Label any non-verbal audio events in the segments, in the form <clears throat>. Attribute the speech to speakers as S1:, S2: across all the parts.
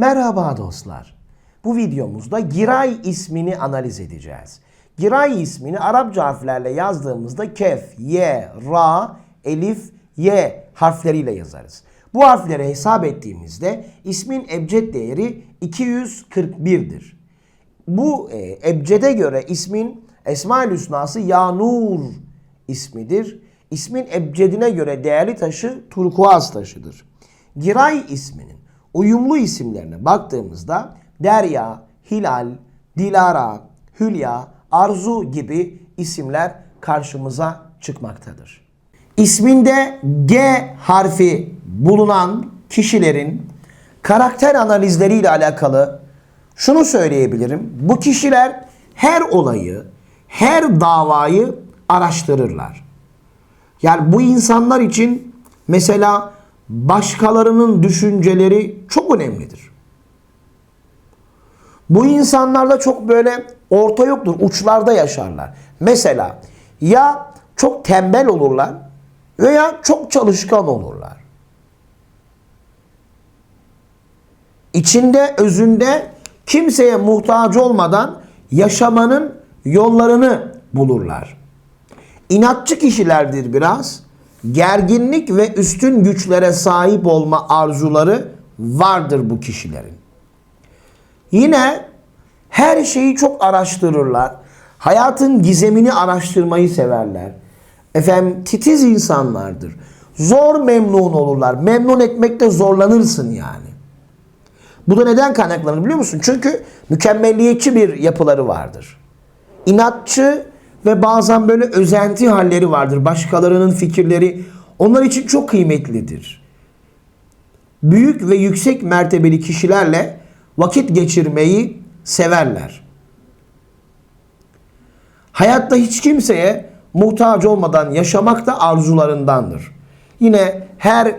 S1: Merhaba dostlar. Bu videomuzda Giray ismini analiz edeceğiz. Giray ismini Arapça harflerle yazdığımızda kef, ye, ra, elif, ye harfleriyle yazarız. Bu harfleri hesap ettiğimizde ismin ebced değeri 241'dir. Bu e, ebcede göre ismin Esma-ül Hüsnası Yanur ismidir. İsmin ebcedine göre değerli taşı turkuaz taşıdır. Giray isminin uyumlu isimlerine baktığımızda Derya, Hilal, Dilara, Hülya, Arzu gibi isimler karşımıza çıkmaktadır. İsminde G harfi bulunan kişilerin karakter analizleriyle alakalı şunu söyleyebilirim. Bu kişiler her olayı, her davayı araştırırlar. Yani bu insanlar için mesela başkalarının düşünceleri çok önemlidir. Bu insanlarda çok böyle orta yoktur, uçlarda yaşarlar. Mesela ya çok tembel olurlar veya çok çalışkan olurlar. İçinde, özünde kimseye muhtaç olmadan yaşamanın yollarını bulurlar. İnatçı kişilerdir biraz. Gerginlik ve üstün güçlere sahip olma arzuları vardır bu kişilerin. Yine her şeyi çok araştırırlar. Hayatın gizemini araştırmayı severler. Efendim titiz insanlardır. Zor memnun olurlar. Memnun etmekte zorlanırsın yani. Bu da neden kaynaklanır biliyor musun? Çünkü mükemmelliyetçi bir yapıları vardır. İnatçı ve bazen böyle özenti halleri vardır. Başkalarının fikirleri onlar için çok kıymetlidir. Büyük ve yüksek mertebeli kişilerle vakit geçirmeyi severler. Hayatta hiç kimseye muhtaç olmadan yaşamak da arzularındandır. Yine her e,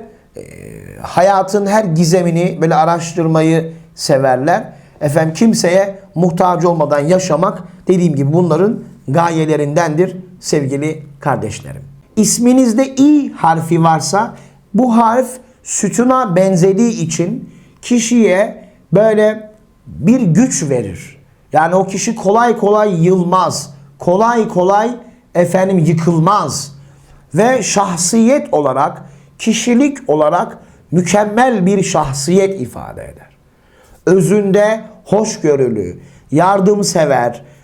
S1: hayatın her gizemini böyle araştırmayı severler. Efendim kimseye muhtaç olmadan yaşamak dediğim gibi bunların gayelerindendir sevgili kardeşlerim. İsminizde i harfi varsa bu harf sütuna benzediği için kişiye böyle bir güç verir. Yani o kişi kolay kolay yılmaz. Kolay kolay efendim yıkılmaz. Ve şahsiyet olarak, kişilik olarak mükemmel bir şahsiyet ifade eder. Özünde hoşgörülü, yardımsever,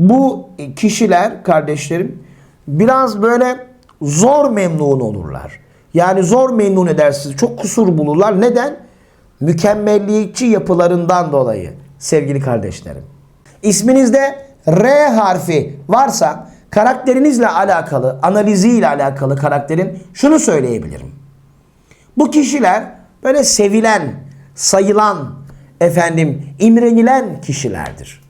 S1: Bu kişiler kardeşlerim biraz böyle zor memnun olurlar. Yani zor memnun edersiniz. Çok kusur bulurlar. Neden? Mükemmelliyetçi yapılarından dolayı sevgili kardeşlerim. İsminizde R harfi varsa karakterinizle alakalı, analiziyle alakalı karakterin şunu söyleyebilirim. Bu kişiler böyle sevilen, sayılan, efendim imrenilen kişilerdir.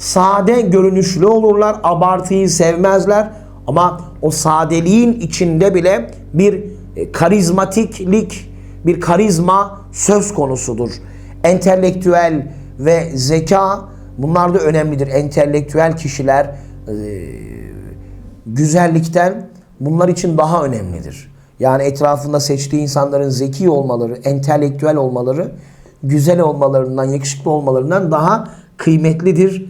S1: Sade görünüşlü olurlar, abartıyı sevmezler ama o sadeliğin içinde bile bir e, karizmatiklik, bir karizma söz konusudur. Entelektüel ve zeka bunlar da önemlidir. Entelektüel kişiler e, güzellikten bunlar için daha önemlidir. Yani etrafında seçtiği insanların zeki olmaları, entelektüel olmaları, güzel olmalarından, yakışıklı olmalarından daha kıymetlidir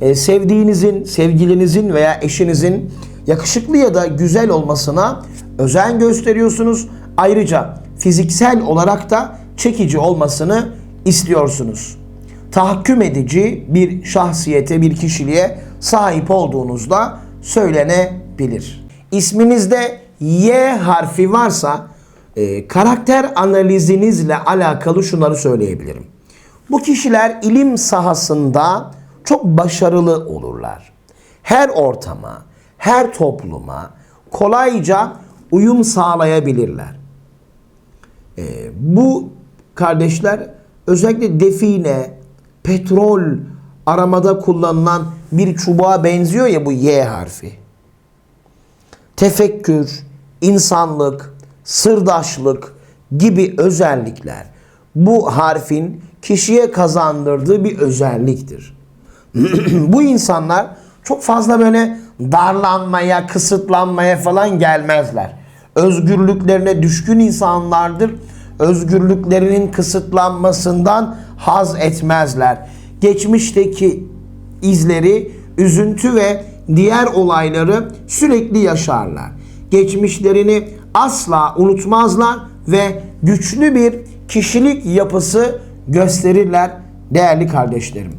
S1: Ee, sevdiğinizin, sevgilinizin veya eşinizin yakışıklı ya da güzel olmasına özen gösteriyorsunuz. Ayrıca fiziksel olarak da çekici olmasını istiyorsunuz. Tahakküm edici bir şahsiyete, bir kişiliğe sahip olduğunuzda söylenebilir. İsminizde Y harfi varsa e, karakter analizinizle alakalı şunları söyleyebilirim. Bu kişiler ilim sahasında çok başarılı olurlar. Her ortama, her topluma kolayca uyum sağlayabilirler. E, bu kardeşler özellikle define, petrol aramada kullanılan bir çubuğa benziyor ya bu Y harfi. Tefekkür, insanlık, sırdaşlık gibi özellikler bu harfin kişiye kazandırdığı bir özelliktir. <clears throat> bu insanlar çok fazla böyle darlanmaya, kısıtlanmaya falan gelmezler. Özgürlüklerine düşkün insanlardır. Özgürlüklerinin kısıtlanmasından haz etmezler. Geçmişteki izleri, üzüntü ve diğer olayları sürekli yaşarlar. Geçmişlerini asla unutmazlar ve güçlü bir kişilik yapısı gösterirler değerli kardeşlerim.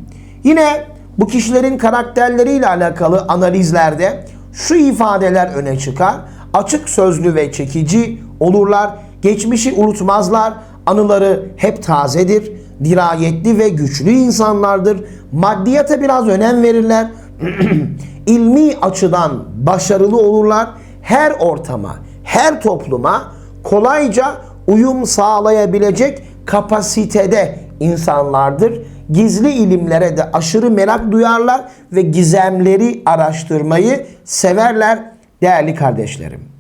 S1: Yine bu kişilerin karakterleriyle alakalı analizlerde şu ifadeler öne çıkar. Açık sözlü ve çekici olurlar. Geçmişi unutmazlar. Anıları hep tazedir. Dirayetli ve güçlü insanlardır. Maddiyata biraz önem verirler. <clears throat> İlmi açıdan başarılı olurlar. Her ortama, her topluma kolayca uyum sağlayabilecek kapasitede insanlardır. Gizli ilimlere de aşırı merak duyarlar ve gizemleri araştırmayı severler değerli kardeşlerim.